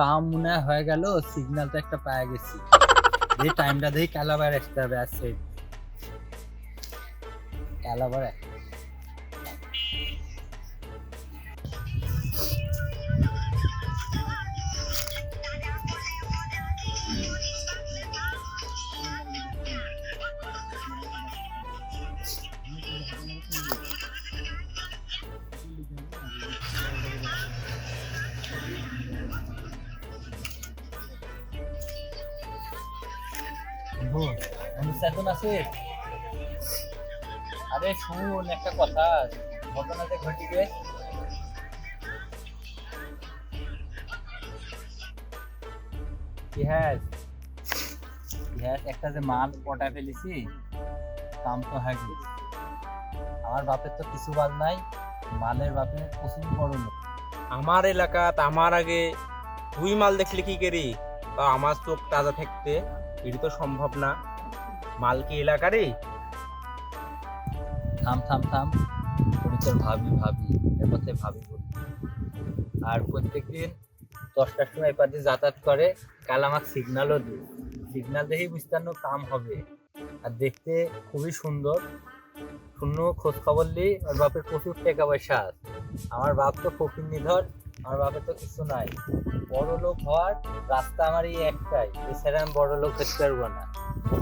কাম মনে হয় গেল সিগন্যাল তো একটা পায়ে গেছি। যে টাইমটা দেখি ক্যালাবার আসতে হবে আসছে ক্যালাবার এখন আছে। আরে শুন একটা কথা। ঘটনা যে ঘটিবে। ইহাস ইহাস একটা যে মাল পটা ফেলেছি কাম তো হয় গেছে। আমার বাপের তো কিছু বাদ নাই মালের বাপে প্রচুর বড় লোক। আমার এলাকাত আমার আগে তুই মাল দেখলে কি করি? তা আমার চোখ তাজা থাকতে এটি তো সম্ভব না। মাল কি এলাকারই থাম থাম থাম। তুমি তোর ভাবি ভাবি। এরপর থেকে ভাবি আর প্রত্যেকদিন দশটার সময় এপার দিয়ে যাতায়াত করে, কাল আমার সিগন্যালও দিই সিগন্যাল দেখেই বুঝতে কাম হবে। আর দেখতে খুবই সুন্দর। শূন্য খোঁজ খবর নিই ওর বাপের প্রচুর টাকা পয়সা আমার বাপ তো ফকির নিধর। আমার বাপের তো কিছু নাই। বড় লোক হওয়ার রাস্তা আমার এই একটাই। এছাড়া আমি বড় লোক হতে পারব না।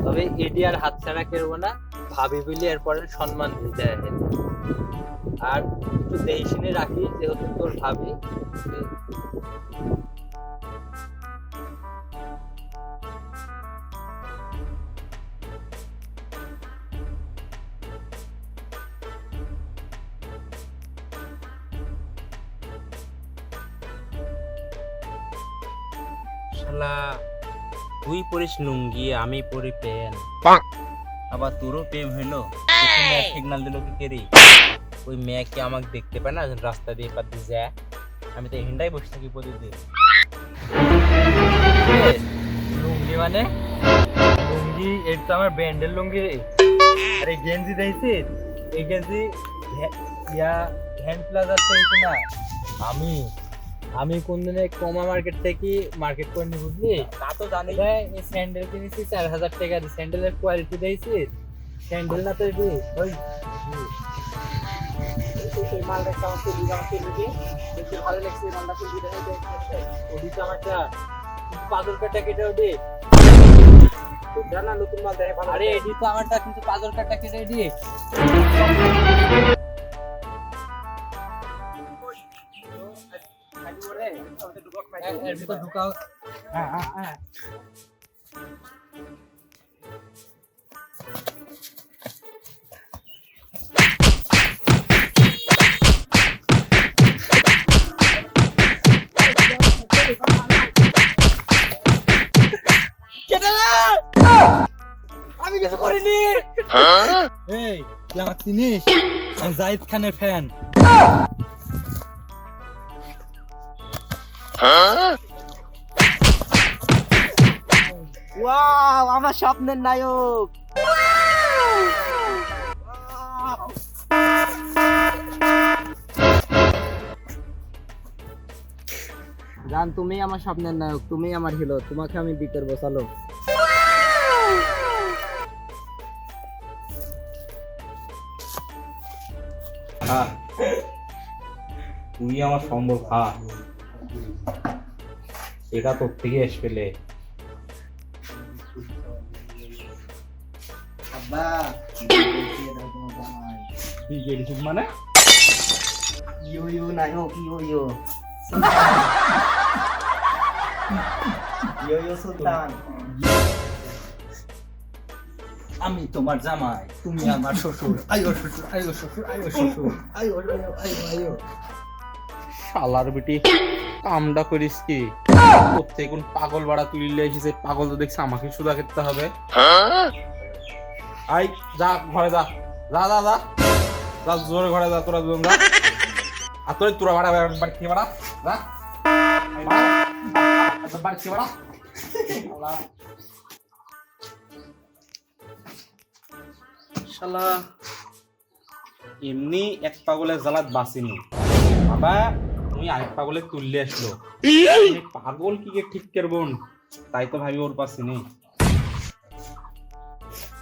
তবে এটি আর হাত ছাড়া কেরবো না, ভাবি বলি এরপরে সম্মান দিতে হবে আর একটু শুনে রাখি, যেহেতু তোর ভাবি। শালা তুই পরিস লুঙ্গি আমি পরি প্যান আবার তোরও প্রেম হইল। সিগন্যাল দিল কি করি? ওই মেয়ে কি আমাকে দেখতে পায় না? রাস্তা দিয়ে দিয়ে যায়। আমি তো হিন্দাই বসে থাকি প্রতিদিন। লুঙ্গি মানে? লুঙ্গি এটা তো আমার ব্যান্ডের লুঙ্গি রে। আর এই গেঞ্জি দেখছি এই গেঞ্জি ইয়া হ্যান্ড প্লাজার থেকে না। আমি। আমি কোন দিনে কমা মার্কেট থেকে মার্কেট করে নি বুঝলি? তা তো জানি। এটা এই স্যান্ডেল কিনেছি চার হাজার টাকা দিয়ে। স্যান্ডেলের কোয়ালিটি দেখছি স্যান্ডেল না তো এটি? ওই। মালটা আমার দেখতে ভালো লাগছে মালটা কিনবি ওটি তো আমার চা কাটা কেটে ওটি। না নতুন মাল দেখে আরে এটি তো আমার কিন্তু পাথর কাটা কেটে এটি। এর- এর ভিতর ঢুকাও হ্যাঁ হ্যাঁ হ্যাঁ আমি কিছু করিনি এই তুই আমার চিনিস আমি জাহিদ খানের ফ্যান ওয়াও আমার স্বপ্নের নায়ক জান তুমি আমার স্বপ্নের নায়ক তুমি আমার হিরো তোমাকে আমি বিট করব চলো তুই আমার সম্ভব হ্যাঁ। এটা তো ফ্রি কি কইছিস মানে? আমি তোমার জামাই তুমি আমার শ্বশুর। আয়ো শ্বশুর আয়ো শ্বশুর আয়ো শ্বশুর। আয়ো আয়ো আয়ো আয়ো শালার বিটি কামডা করিস কি? কোন পাগল বাড়া তুলিলে এসেছে পাগল তো দেখছি আমাকে সুদা খেতে হবে। আই। যা ঘরে যা। যা যা যা। যা জোরে ঘরে যা তোরা দুজন যা। আর তোর তোরা বাড়া বাড়ি খেয়ে বাড়া। যা। বাড়ি। খেয়ে বাড়া। শালা। এমনি এক পাগলের জ্বালাত বাঁচিনি। বাবা। তুমি আরেক পাগলে তুললে আসলো। পাগল কি ঠিক করবন তাই তো ভাবি ওর পাশে নেই।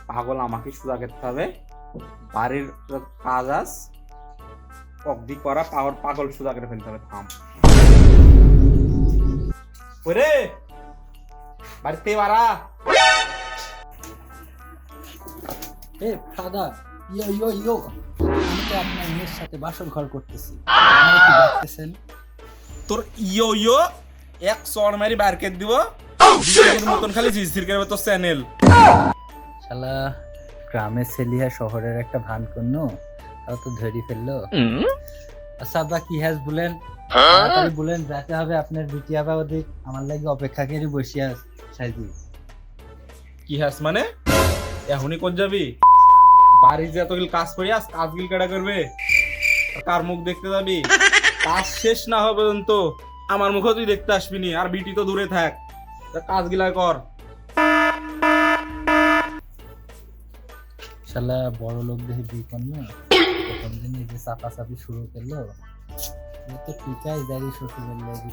পাগল আমাকে সোজা করতে হবে বাড়ির কাজ আস অবধি করা পাগল পাগল সোজা করে ফেলতে হবে থাম। ওরে! বাড়িতে বাড়া। এ দাদা ইয়ো ইয়ো ইয়ো। আমি তো আপনার মেয়ের সাথে বাসর ঘর করতেছি। আপনারা কি দেখতেছেন তোর ইয়ো ইয়ো এক চড় মারি দিব। বিজেপির মতন খালি জিজির করবে তোর চ্যানেল। শালা গ্রামের ছেলিয়া শহরের একটা ভান তাও তো ধরি ফেলল। আচ্ছা আব্বা কি হ্যাজ বলেন? তাড়াতাড়ি বলেন যাতে হবে আপনার বিটি আবার ওদিক। আমার লাগে অপেক্ষা করে বসিয়া সাইজি কি হাস মানে? এখনই কোন যাবি? বাড়ির যে এতগুলো কাজ করি আস কাজ গিল কেডা করবে? কার মুখ দেখতে যাবি? কাজ শেষ না হবে পর্যন্ত আমার মুখও তুই দেখতে আসবি নি, আর বিটি তো দূরে থাক। তা কাজ গিলা কর। শালা, বড় লোক দেখে বিয়ে করল প্রথম দিন এই যে চাপাচাপি শুরু করল ও তো ঠিকাই যাই শ্বশুরের লাগে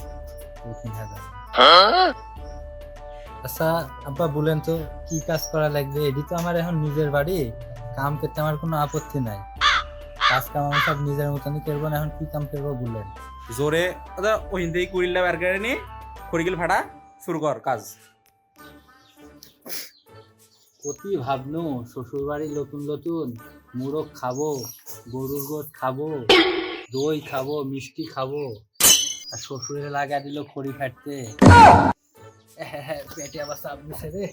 কঠিন হাজার। আচ্ছা আব্বা বলেন তো, কি কাজ করা লাগবে? এটি তো আমার এখন নিজের বাড়ি। কাম করতে আমার কোনো আপত্তি নাই। কাজ কাম আমি সব নিজের মতনই করব না এখন কি কাম করব বলেন। জোরে দাদা ওই হিন্দি কুড়িল্লা বার করে নি খড়িগিল ভাড়া শুরু কর কাজ। অতি ভাবনু শ্বশুর বাড়ি নতুন নতুন মুরগ খাব গরুর গোট খাব দই খাব মিষ্টি খাব। আর শ্বশুরের লাগা দিল খড়ি ফাটতে পেটে আবার চাপ দিছে রে।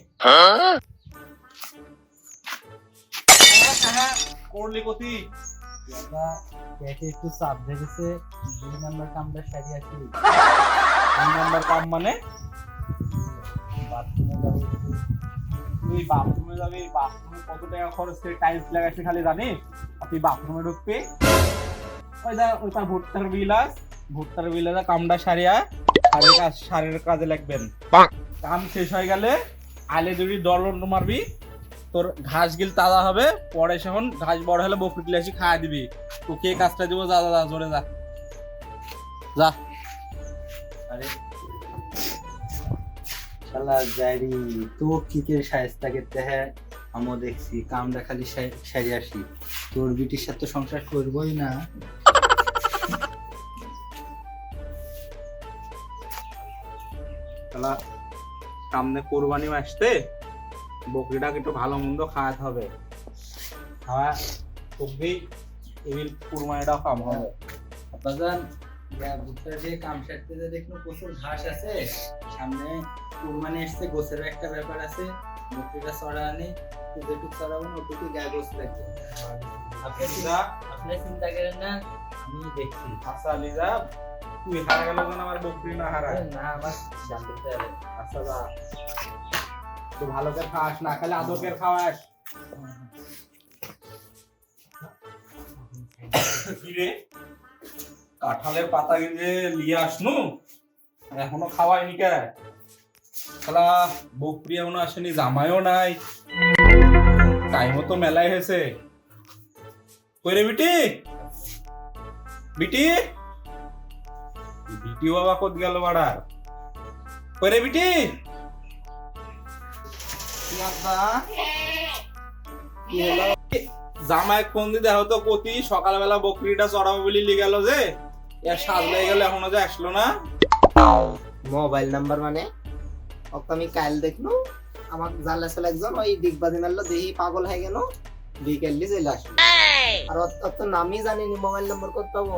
করলি কতি একটু চাপ ধরেছে। দুই নাম্বার কামটা সারি আছি তিন নাম্বার কাম মানে? বাথরুমে যাব। তুই বাথরুমে যাবি বাথরুমে কত টাকা খরচ করে টাইলস লাগাইছে খালি জানিস? আর তুই বাথরুমে ঢুকবি? ওই দা ওই তার ভুট্টার বিলাস। ভুট্টার বিলাসা কামটা সারিয়া সারের কাজ সারের কাজে লাগবেন। কাম শেষ হয়ে গেলে আলে দুটি দলন মারবি তোর ঘাস গিল তাজা হবে পরে সেখন ঘাস বড় হলে বকরি গিলাসি খাওয়া দিবি। তোকে কাজটা দিব যা যা জোরে যা। যা। আরে শালা জারি তো কিকের সায়স্তা করতে হ্যাঁ আমিও দেখছি কামটা খালি সারি আসি। তোর বিটির সাথে তো সংসার করবোই না। তাহলে সামনে কোরবানি আসতে বকরিটাকে একটু ভালো মন্দ খাওয়াতে হবে। খাওয়া খুবই এবিল কোরবানিটাও কাম হবে। কাম সারতে যে প্রচুর ঘাস আছে সামনে কুরবানি গোছের একটা ব্যাপার আছে বকরিটা চড়া আনি যেটুকু চড়াবো না ওটুকু গায়ে গোছ লাগবে। আপনি আপনি চিন্তা করেন না আমি দেখছি। আচ্ছা লিজা তুই হারা গেল আমার বকরি না হারায়। না আমার জানতে আচ্ছা তুই ভালো করে খাস না, খালি খাওয়াস। কিরে কাঁঠালের পাতা যে লিয়ে আসনু? এখনও খাওয়াইনি কে? শালা বকরি এখনও আসেনি, জামাইও নাই। টাইমও তো মেলায় হয়েছে। কই রে বিটি? বিটি? বিটি বাবা কত গেল বাড়ার কই রে বিটি? জামাই কোন দিন দেখো তো কতি, সকালবেলা বকরিটা চড়াবো বলি লি গেল যে। এর সাজলে গেল, এখনও যে আসলো না। মোবাইল নাম্বার মানে? ওকে আমি কাল দেখল আমার জানলে একজন, ওই ডিগবাদি মারলো দেখি পাগল হয়ে গেল বিকেলি চলে আসলো। আর ওর তো নামই জানিনি মোবাইল নম্বর কত পাবো?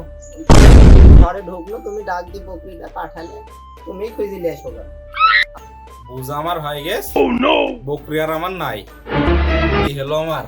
ঘরে ঢুকলো, তুমি ডাক দিয়ে বকরিটা পাঠালে তুমি খুঁজিলে গা। বুঝা আমার হয়ে গেছে। বকরি আর আমার নাই। কি হলো আমার।